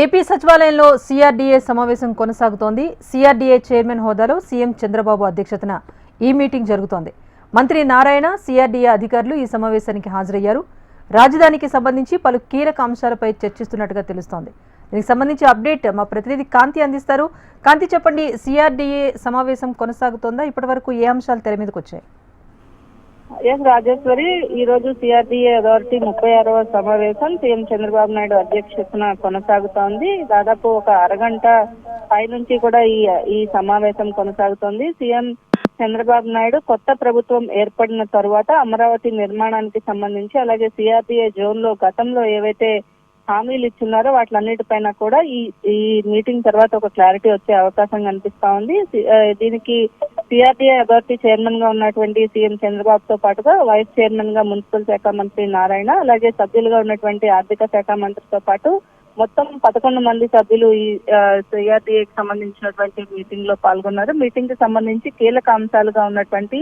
AP సచివాలయంలో CRDA సమావేశం కొనసాగుతోంది. సిఆర్డీఏ చైర్మన్ హోదాలో సీఎం చంద్రబాబు అధ్యక్షతన ఈ మీటింగ్ జరుగుతోంది. మంత్రి నారాయణ సిఆర్డీఏ అధికారులు ఈ సమావేశానికి హాజరయ్యారు. రాజధానికి సంబంధించి పలు కీలక అంశాలపై చర్చిస్తున్నట్టుగా తెలుస్తోంది. దీనికి సంబంధించి అప్డేట్ మా ప్రతినిధి కాంతి అందిస్తారు. కాంతి చెప్పండి సిఆర్డీఏ సమావేశం కొనసాగుతోందా? ఇప్పటివరకు ఏ అంశాలు తెర మీదకి వచ్చాయి ఎస్ రాజేశ్వరి ఈ రోజు సిఆర్డీఏ అథారిటీ ముప్పై ఆరవ సమావేశం సీఎం చంద్రబాబు నాయుడు అధ్యక్షతన కొనసాగుతోంది. దాదాపు ఒక అరగంట పై నుంచి కూడా ఈ ఈ సమావేశం కొనసాగుతోంది. సీఎం చంద్రబాబు నాయుడు కొత్త ప్రభుత్వం ఏర్పడిన తర్వాత అమరావతి నిర్మాణానికి సంబంధించి అలాగే సిఆర్డీఏ జోన్లో గతంలో ఏవైతే హామీలు ఇచ్చున్నారో వాటిలన్నిటిపైన కూడా ఈ ఈ మీటింగ్ తర్వాత ఒక క్లారిటీ వచ్చే అవకాశం కనిపిస్తా ఉంది. దీనికి సిఆర్డీఏ అథారిటీ చైర్మన్గా ఉన్నటువంటి సీఎం చంద్రబాబుతో పాటుగా వైస్ చైర్మన్గా మున్సిపల్ శాఖ మంత్రి నారాయణ అలాగే సభ్యులుగా ఉన్నటువంటి ఆర్థిక శాఖ మంత్రితో పాటు మొత్తం పదకొండు మంది సభ్యులు ఈ సిఆర్డీఏకి సంబంధించినటువంటి మీటింగ్లో పాల్గొన్నారు. మీటింగ్కి సంబంధించి కీలక అంశాలుగా ఉన్నటువంటి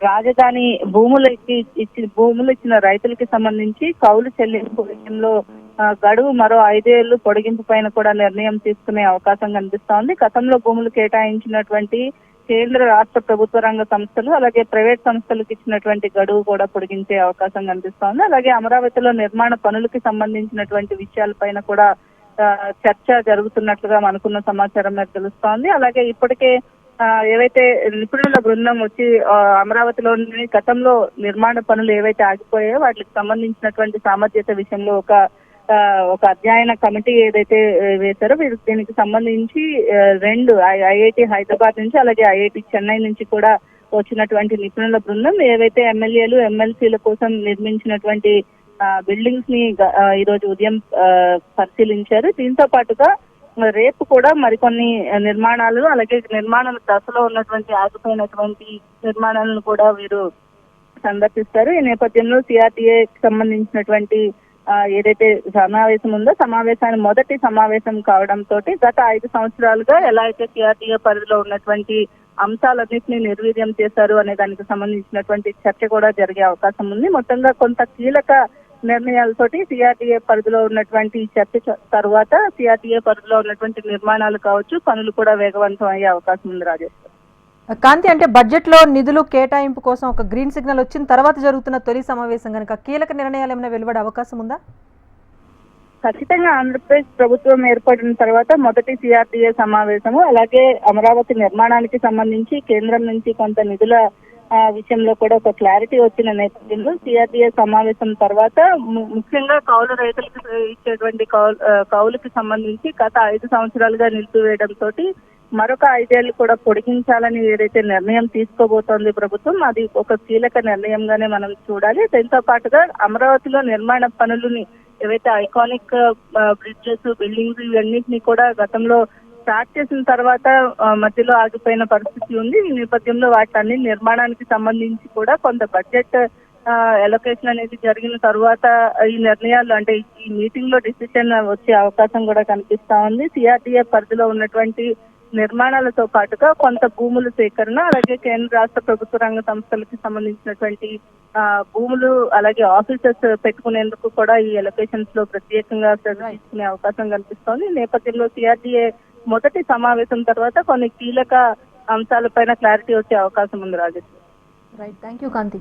రాజధాని భూములకి ఇచ్చి భూములు ఇచ్చిన రైతులకి సంబంధించి కౌలు చెల్లింపు విషయంలో గడువు మరో ఐదేళ్ళు పొడిగింపు పైన కూడా నిర్ణయం తీసుకునే అవకాశం కనిపిస్తోంది గతంలో భూములు కేటాయించినటువంటి కేంద్ర రాష్ట్ర ప్రభుత్వ రంగ సంస్థలు అలాగే ప్రైవేట్ సంస్థలకు ఇచ్చినటువంటి గడువు కూడా పొడిగించే అవకాశం కనిపిస్తోంది. అలాగే అమరావతిలో నిర్మాణ పనులకి సంబంధించినటువంటి విషయాలపైన కూడా ఆ, చర్చ జరుగుతున్నట్లుగా మనకున్న సమాచారం మీద తెలుస్తోంది. అలాగే ఇప్పటికే ఆ, ఏవైతే నిపుణుల బృందం వచ్చి ఆ, అమరావతిలోని గతంలో నిర్మాణ పనులు ఏవైతే ఆగిపోయాయో వాటికి సంబంధించినటువంటి సామర్థ్యత విషయంలో ఒక ఒక అధ్యయన కమిటీ ఏదైతే వేశారో వీరు దీనికి సంబంధించి రెండు ఐఐటి హైదరాబాద్ నుంచి అలాగే ఐఐటి చెన్నై నుంచి కూడా వచ్చినటువంటి నిపుణుల బృందం ఏవైతే ఎమ్మెల్యేలు ఎమ్మెల్సీల కోసం నిర్మించినటువంటి బిల్డింగ్స్ని ఈ రోజు ఉదయం ఆ, పరిశీలించారు. దీంతో పాటుగా రేపు కూడా మరికొన్ని నిర్మాణాలు అలాగే నిర్మాణ దశలో ఉన్నటువంటి ఆగిపోయినటువంటి నిర్మాణాలను కూడా వీరు సందర్శిస్తారు. ఈ నేపథ్యంలో సిఆర్టీఏకి సంబంధించినటువంటి ఏదైతే సమావేశం ఉందో సమావేశాన్ని మొదటి సమావేశం కావడంతో గత ఐదు సంవత్సరాలుగా ఎలా అయితే సిఆర్టీఏ పరిధిలో ఉన్నటువంటి అంశాలన్నింటినీ నిర్వీర్యం చేశారు అనే దానికి సంబంధించినటువంటి చర్చ కూడా జరిగే అవకాశం ఉంది. మొత్తంగా కొంత కీలక నిర్ణయాలతోటి సిఆర్టీఏ పరిధిలో ఉన్నటువంటి చర్చ తర్వాత సిఆర్టీఏ పరిధిలో ఉన్నటువంటి నిర్మాణాలు కావచ్చు పనులు కూడా వేగవంతం అయ్యే అవకాశం ఉంది రాజేష్. కాంతి అంటే బడ్జెట్లో నిధులు కేటాయింపు కోసం ఒక గ్రీన్ సిగ్నల్ వచ్చిన తర్వాత జరుగుతున్న తొలి సమావేశం కనుక కీలక నిర్ణయాలు ఏమైనా వెలువడే అవకాశం ఉందా? ఖచ్చితంగా ఆంధ్రప్రదేశ్ ప్రభుత్వం ఏర్పడిన తర్వాత మొదటి సిఆర్టీఏ సమావేశము అలాగే అమరావతి నిర్మాణానికి సంబంధించి కేంద్రం నుంచి కొంత నిధుల ఆ, విషయంలో కూడా ఒక క్లారిటీ వచ్చిన నేపథ్యంలో సిఆర్టీఏ సమావేశం తర్వాత ముఖ్యంగా కౌలు రైతులకు ఇచ్చేటువంటి కౌలు కౌలుకి సంబంధించి గత ఐదు సంవత్సరాలుగా నిలిపివేయడంతో మరొక ఐదేళ్ళు కూడా పొడిగించాలని ఏదైతే నిర్ణయం తీసుకోబోతోంది ప్రభుత్వం అది ఒక కీలక నిర్ణయంగానే మనం చూడాలి. దీంతో పాటుగా అమరావతిలో నిర్మాణ పనులని ఏవైతే ఐకానిక్ బ్రిడ్జెస్ బిల్డింగ్స్ ఇవన్నిటిని కూడా గతంలో స్టార్ట్ చేసిన తర్వాత మధ్యలో ఆగిపోయిన పరిస్థితి ఉంది. ఈ నేపథ్యంలో వాటన్ని నిర్మాణానికి సంబంధించి కూడా కొంత బడ్జెట్ ఎలొకేషన్ అనేది జరిగిన తర్వాత ఈ నిర్ణయాలు అంటే ఈ మీటింగ్లో డిసిషన్ వచ్చే అవకాశం కూడా కనిపిస్తా ఉంది. సిఆర్డీఏ పరిధిలో ఉన్నటువంటి నిర్మాణాలతో పాటుగా కొంత భూముల సేకరణ అలాగే కేంద్ర రాష్ట్ర ప్రభుత్వ రంగ సంస్థలకి సంబంధించినటువంటి భూములు అలాగే ఆఫీసెస్ పెట్టుకునేందుకు కూడా ఈ ఎలొకేషన్స్లో ప్రత్యేకంగా శ్రద్ధ తీసుకునే అవకాశం కనిపిస్తోంది నేపథ్యంలో సిఆర్డీఏ మొదటి సమావేశం తర్వాత కొన్ని కీలక అంశాలపైన క్లారిటీ వచ్చే అవకాశం ఉంది Rajesh. Right thank you Kanthi